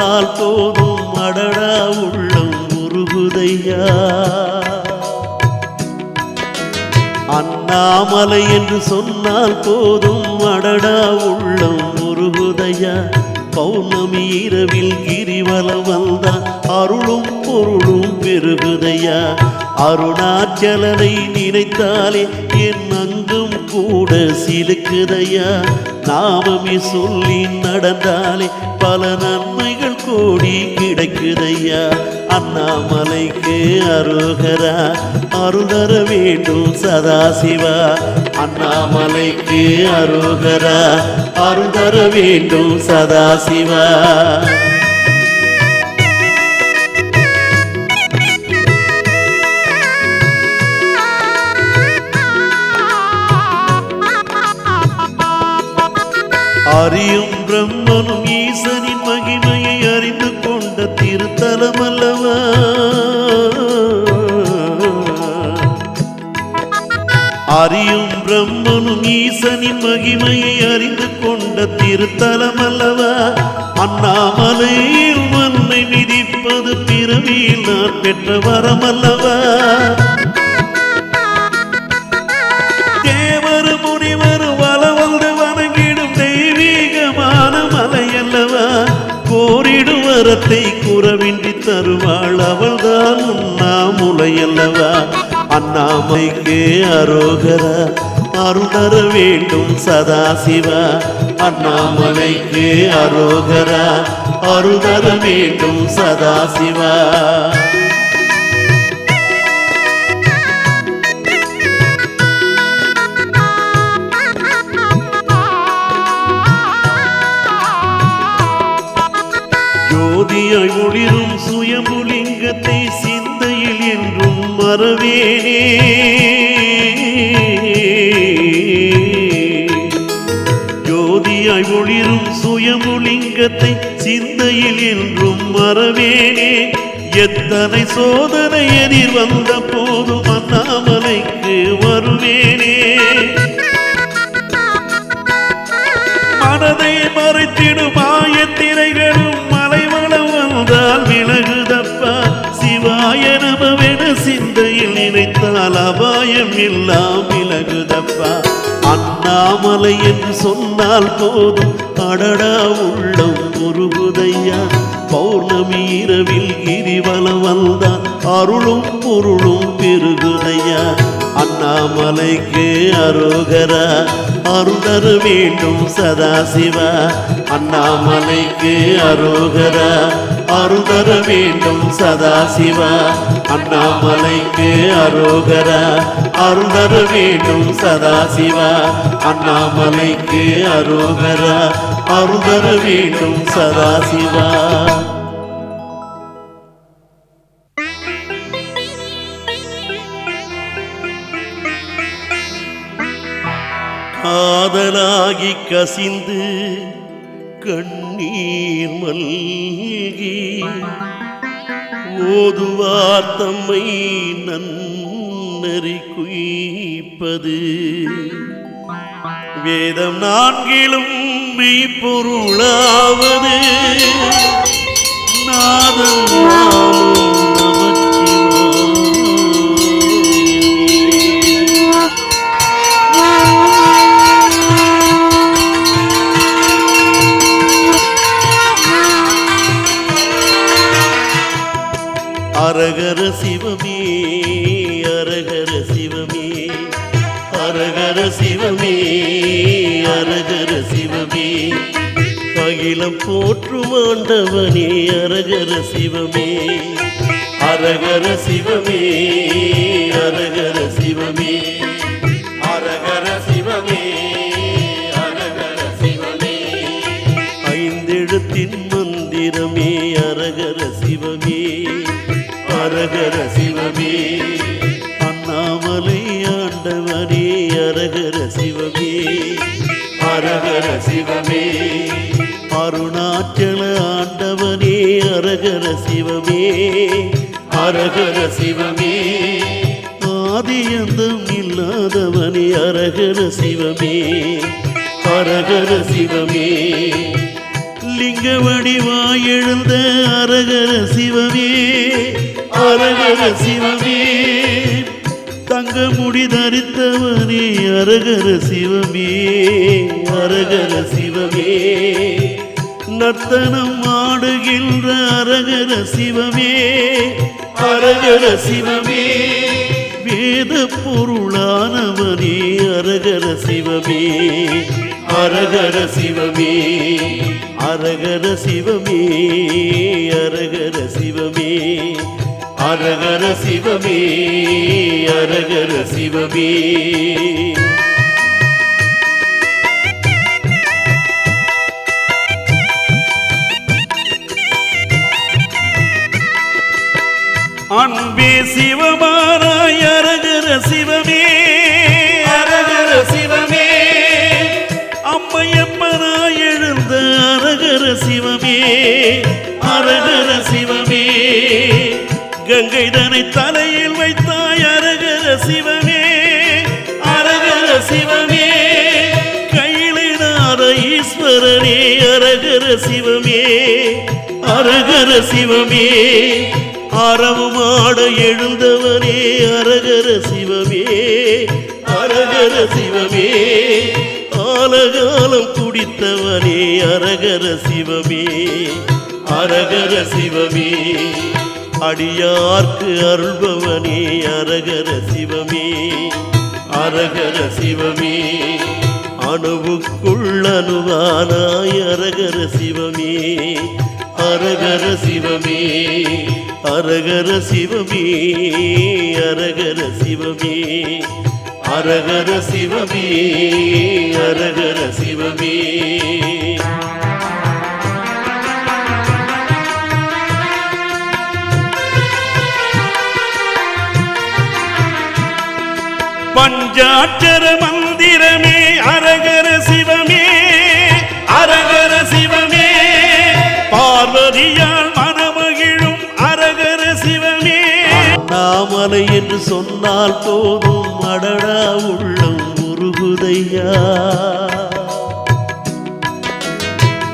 அண்ணாமலை சொன்னால் போதும். அடடா உள்ளம் உருகுதையா. அண்ணாமலை என்று சொன்னால் போதும். அடடா உள்ளம் உருகுதையா. பௌர்ணமி இரவில் கிரிவலம் வந்தா அருளும் பொருளும் பெருகுதையா. அருணாச்சலனை நினைத்தாலே என் அங்கும் கூட சிலுக்குதையா. நாமமே சொல்லி நடந்தாலே பல நன்மை கோடி கிடைக்குதையா? அண்ணாமலைக்கு அருகரா அருளர வேண்டும் சதாசிவா. அண்ணாமலைக்கு அருகரா அருள்தர வேண்டும் சதாசிவா. அறியும் பிரம்மனும் திருத்தலம் அறியும் பிரம்மனும் ஈசனின் மகிமையை அறிந்து கொண்ட திருத்தலம் அல்லவா அண்ணாமலையில் மிதிப்பது பிறவியில் நான் பெற்ற வரமல்லவா. குறவின்றி தருவாள் அவள்தான் உண்ணாமுலையல்லவா அண்ணாமைக்கு அரோகரா. அருணர வேண்டும் சதாசிவா. அண்ணாமலைக்கு அரோகரா. அருணர வேண்டும் சதாசிவா. ஜோதியாய் ஒளிரும் மறவேனே ஜோதியாய் ஒளிரும் சுயமுலிங்கத்தை சிந்தையில் என்றும் மறவேனே. எத்தனை சோதனை எதிர் வந்த போதும் அண்ணாமலைக்கு வருவேனே. மனதை மறைத்திடும் ஆயத்திரைகள் எல்லாம் விலகுதப்பா. அண்ணாமலை என்று சொன்னால் போதும். அடடா உள்ளம் உருகுதையா. பௌர்ணமி இரவில் கிரிவலம் வந்தான் அருளும் பொருளும் பெருகுதையா. அண்ணாமலைக்கு அரோகரா. அருதர வேண்டும் சதாசிவா. அண்ணாமலைக்கு அரோகரா. அருதர வேண்டும் சதாசிவா அண்ணாமலைக்கு அரோகர. அருதர வேண்டும் சதாசிவா அண்ணாமலைக்கு அரோகர. அருதர வேண்டும் சதாசிவா. காதலாகி கசிந்து கண்ணீர் மல்கி. ஓதுவார் தம்மை நன்னறி குய்ப்பது. வேதம் நான்கிலும் மெய்ப்பொருளாவது. நாதம் நாமும் அரகர சிவமே அரகர சிவமே அரகர சிவமே அரகர சிவமே. அகிலம் போற்றும் ஆண்டவனே அரகர சிவமே அரகர சிவமே அரகர சிவமே. அரகர சிவமே அரகர சிவமே. ஐந்தெழுத்தின் மந்திரமே அரகர சிவமே. அரகர சிவமே. அண்ணாமலை ஆண்டவனே அரகர சிவமே. அரகர சிவமே. அருணாச்சல ஆண்டவனே அரகர சிவமே. அரகர சிவமே. ஆதியந்தம் இல்லாதவனே அரகர சிவமே. அரகர சிவமே. லிங்க வடிவாய் எழுந்த அரகர சிவமே அரகர சிவமே. தங்க முடி தரித்தவனே அரகர சிவமே அரகர சிவமே. நர்த்தனம் ஆடுகின்ற அரகர சிவமே அரகர சிவமே. வேத பொருளானவனே அரகர சிவமே அரகர சிவமே அரகர சிவமே அரகர சிவமே அரகர சிவமே அரகர சிவமே. அன்பே சிவமாராய் சிவமே அரகர சிவமே. கங்கை தனை தலையில் வைத்தாய் அரகர சிவமே அரகர சிவமே. கையிலார ஈஸ்வரனே அரகர சிவமே அரகர சிவமே. அறவுமாட எழுந்தவனே அரகர சிவமே அரகர சிவமே. காலகாலம் குடித்தவனே அரகர சிவமே அரகர சிவமே. அடியார்க்கு அருள்பவனே அரகர சிவமே அரகர சிவமே. அணுவுக்குள் அணுவானாய் அரகர சிவமே அரகர சிவமே அரகர சிவமே அரகர சிவமே. அரகர சிவமே அரகர சிவமே. பஞ்சாட்சர மந்திரமே அரகர சிவமே. அண்ணாமலை என்று சொன்னால் போதும். அடடா உள்ளம் உருகுதையா.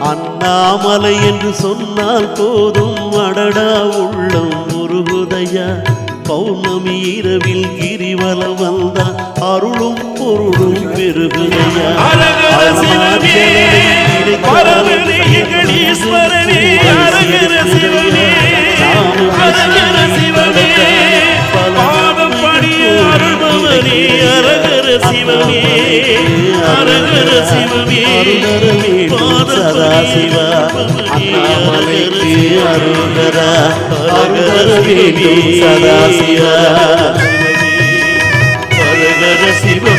அண்ணாமலை என்று சொன்னால் போதும். அடடா உள்ளம் உருகுதையா. பௌர்ணமி இரவில் கிரிவலம் வந்த அருளும் பொருளும் பெருகுதையா. ஈஸ்வரனே, அரகர சிவமே, சிவமே, அரகர சிவமே, சதா சிவா அண்ணாமலைக்கு அருகரா அருகர வேண்டும் சதா சிவா அரகர சிவமே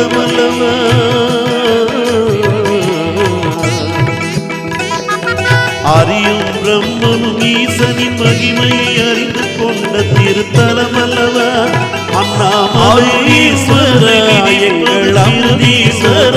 திருத்தலமல்லவா அறியும் பிரம்மனும் ஈசனின் மகிமையை அறிந்து கொண்ட திருத்தலமல்லவா. அண்ணாமலை ஈஸ்வர எங்கள் அமுதீஸ்வர.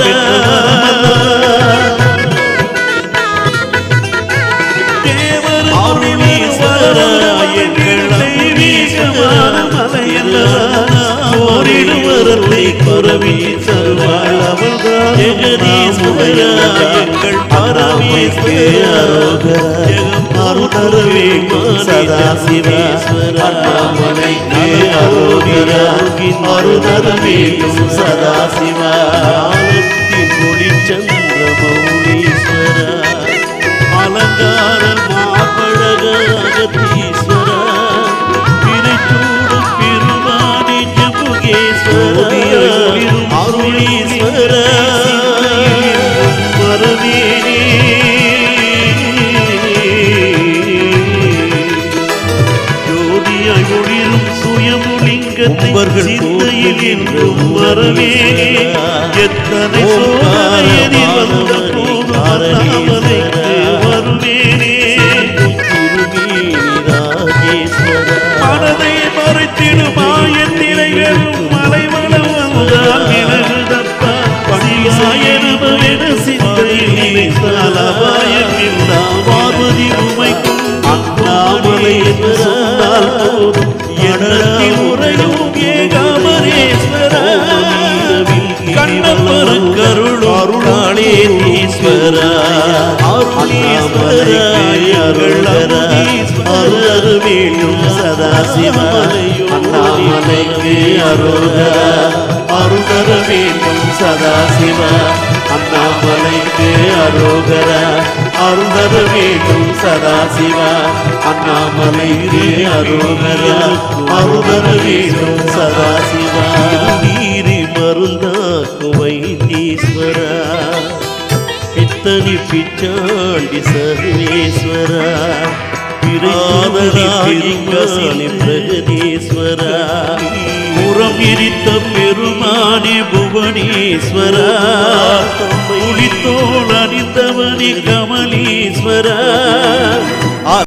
குறவி தருவாள் அவள்தான் ஜெகதீஸ்வரா எங்கள் பரமேஸ்வர அருணர வேண்டும் சதா சிவீஸ்வர அரோகரா அருணர சதா சிவா ஆலத்தின் ஒளி அலங்கார மாபழக அகத்தீஸ்வர சுயமுலிங்கத்தை சிந்தையில் என்றும் வரவேனே எத்தனை சோதனை வந்த போதும் சதாசிவா அண்ணாமலைக்கு அருக அருகர வேண்டும் சதாசிவ. அண்ணாமலைக்கு அருகர அருகர வேண்டும் சதாசிவ. அண்ணாமலைக்கு அருகர அருகர வேண்டும் சதாசிவ. நீரி மருந்தாக்கு வைத்தீஸ்வரா. பித்தனி பிச்சாண்டி சர்வேஸ்வரா பிராதராணி பிரகதீஸ்வரா புறம் எரித்த பெருமானே புவனீஸ்வரா. புலித்தோள் அணிந்தவனே கமலீஸ்வரா.